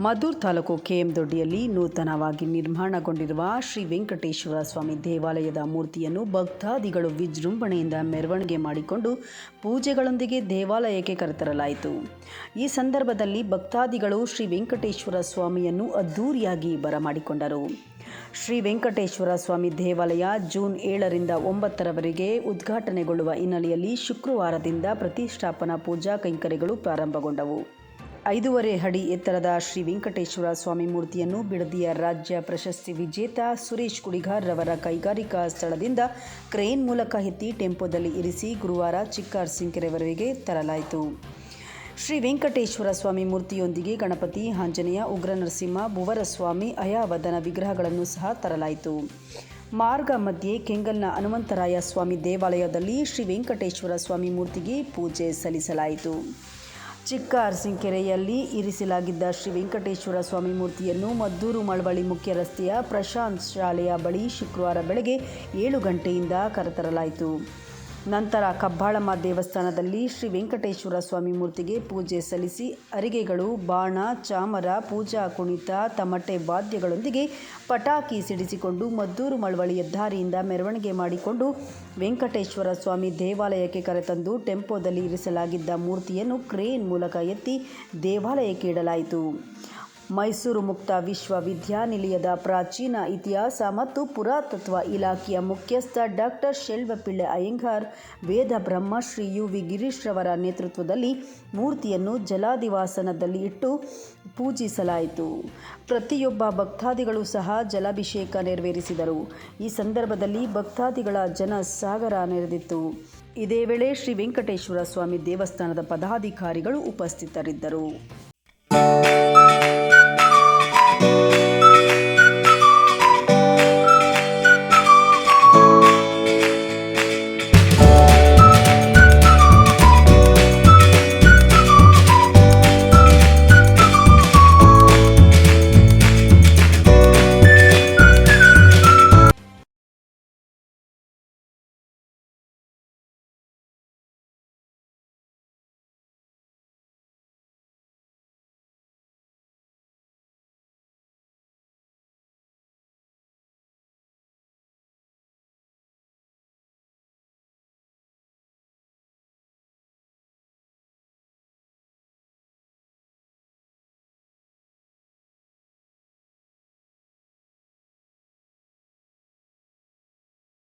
Maddur taluk KM ದೊಡ್ಡಿಯಲ್ಲಿ ನೂತನವಾಗಿ ನಿರ್ಮಾಣಗೊಂಡಿರುವ ಶ್ರೀ ವೆಂಕಟೇಶ್ವರ ಸ್ವಾಮಿ ದೇವಾಲಯದ ಮೂರ್ತಿಯನ್ನು ಭಕ್ತಾದಿಗಳು ವಿಜೃಂಭಣೆಯಿಂದ ಮೆರವಣಿಗೆ ಮಾಡಿಕೊಂಡು ಪೂಜೆಗಳೊಂದಿಗೆ ದೇವಾಲಯಕ್ಕೆ ಕರೆತರಲಾಯಿತು. ಈ ಸಂದರ್ಭದಲ್ಲಿ ಭಕ್ತಾದಿಗಳು ಶ್ರೀ ವೆಂಕಟೇಶ್ವರ ಸ್ವಾಮಿಯನ್ನು ಅದ್ದೂರಿಯಾಗಿ ಬರಮಾಡಿಕೊಂಡರು. ಶ್ರೀ ವೆಂಕಟೇಶ್ವರ ಸ್ವಾಮಿ ದೇವಾಲಯ ಜೂನ್ ಏಳರಿಂದ ಒಂಬತ್ತರವರೆಗೆ ಉದ್ಘಾಟನೆಗೊಳ್ಳುವ ಹಿನ್ನೆಲೆಯಲ್ಲಿ ಶುಕ್ರವಾರದಿಂದ ಪ್ರತಿಷ್ಠಾಪನಾ ಪೂಜಾ ಕೈಂಕರ್ಯಗಳು ಪ್ರಾರಂಭಗೊಂಡವು. ಐದೂವರೆ ಅಡಿ ಎತ್ತರದ ಶ್ರೀ ವೆಂಕಟೇಶ್ವರ ಸ್ವಾಮಿ ಮೂರ್ತಿಯನ್ನು ಬಿಡದಿಯ ರಾಜ್ಯ ಪ್ರಶಸ್ತಿ ವಿಜೇತ ಸುರೇಶ್ ಕುಡಿಗಾರ್ ರವರ ಕೈಗಾರಿಕಾ ಸ್ಥಳದಿಂದ ಕ್ರೇನ್ ಮೂಲಕ ಎತ್ತಿ ಟೆಂಪೋದಲ್ಲಿ ಇರಿಸಿ ಗುರುವಾರ ಚಿಕ್ಕಾರ್ ಸಿಂಕೆರೆವರೆಗೆ ತರಲಾಯಿತು. ಶ್ರೀ ವೆಂಕಟೇಶ್ವರ ಸ್ವಾಮಿ ಮೂರ್ತಿಯೊಂದಿಗೆ ಗಣಪತಿ, ಆಂಜನೇಯ ಉಗ್ರ ನರಸಿಂಹ ಭುವರಸ್ವಾಮಿ, ಅಯಾವದನ ವಿಗ್ರಹಗಳನ್ನು ಸಹ ತರಲಾಯಿತು. ಮಾರ್ಗ ಮಧ್ಯೆ ಕೆಂಗಲ್ನ ಹನುಮಂತರಾಯ ಸ್ವಾಮಿ ದೇವಾಲಯದಲ್ಲಿ ಶ್ರೀ ವೆಂಕಟೇಶ್ವರ ಸ್ವಾಮಿ ಮೂರ್ತಿಗೆ ಪೂಜೆ ಸಲ್ಲಿಸಲಾಯಿತು. ಚಿಕ್ಕ ಅರಸಿಂಕೆರೆಯಲ್ಲಿ ಇರಿಸಲಾಗಿದ್ದ ಶ್ರೀ ವೆಂಕಟೇಶ್ವರ ಸ್ವಾಮಿ ಮೂರ್ತಿಯನ್ನು ಮದ್ದೂರು ಮಳವಳ್ಳಿ ಮುಖ್ಯ ರಸ್ತೆಯ ಪ್ರಶಾಂತ್ ಶಾಲೆಯ ಬಳಿ ಶುಕ್ರವಾರ ಬೆಳಗ್ಗೆ ಏಳು ಗಂಟೆಯಿಂದ ಕರೆತರಲಾಯಿತು. ನಂತರ ಕಬ್ಬಾಳಮ್ಮ ದೇವಸ್ಥಾನದಲ್ಲಿ ಶ್ರೀ ವೆಂಕಟೇಶ್ವರ ಸ್ವಾಮಿ ಮೂರ್ತಿಗೆ ಪೂಜೆ ಸಲ್ಲಿಸಿ ಅರಿಗೆಗಳು, ಬಾಣ, ಚಾಮರ, ಪೂಜಾ ಕುಣಿತ, ತಮಟೆ ವಾದ್ಯಗಳೊಂದಿಗೆ ಪಟಾಕಿ ಸಿಡಿಸಿಕೊಂಡು ಮದ್ದೂರು ಮಳವಳಿಯ ಹೆದ್ದಾರಿಯಿಂದ ಮೆರವಣಿಗೆ ಮಾಡಿಕೊಂಡು ವೆಂಕಟೇಶ್ವರ ಸ್ವಾಮಿ ದೇವಾಲಯಕ್ಕೆ ಕರೆತಂದು ಟೆಂಪೋದಲ್ಲಿ ಇರಿಸಲಾಗಿದ್ದ ಮೂರ್ತಿಯನ್ನು ಕ್ರೇನ್ ಮೂಲಕ ಎತ್ತಿ ದೇವಾಲಯಕ್ಕೆ ಇಡಲಾಯಿತು. ಮೈಸೂರು ಮುಕ್ತ ವಿಶ್ವವಿದ್ಯಾನಿಲಯದ ಪ್ರಾಚೀನ ಇತಿಹಾಸ ಮತ್ತು ಪುರಾತತ್ವ ಇಲಾಖೆಯ ಮುಖ್ಯಸ್ಥ doctor Shelvapillai Iyengar, Veda Brahmashri U V Girish ರವರ ನೇತೃತ್ವದಲ್ಲಿ ಮೂರ್ತಿಯನ್ನು ಜಲಾದಿವಾಸನದಲ್ಲಿ ಇಟ್ಟು ಪೂಜಿಸಲಾಯಿತು. ಪ್ರತಿಯೊಬ್ಬ ಭಕ್ತಾದಿಗಳು ಸಹ ಜಲಾಭಿಷೇಕ ನೆರವೇರಿಸಿದರು. ಈ ಸಂದರ್ಭದಲ್ಲಿ ಭಕ್ತಾದಿಗಳ ಜನ ಸಾಗರ ನೆರೆದಿತ್ತು. ಇದೇ ವೇಳೆ ಶ್ರೀ ವೆಂಕಟೇಶ್ವರ ಸ್ವಾಮಿ ದೇವಸ್ಥಾನದ ಪದಾಧಿಕಾರಿಗಳು ಉಪಸ್ಥಿತರಿದ್ದರು.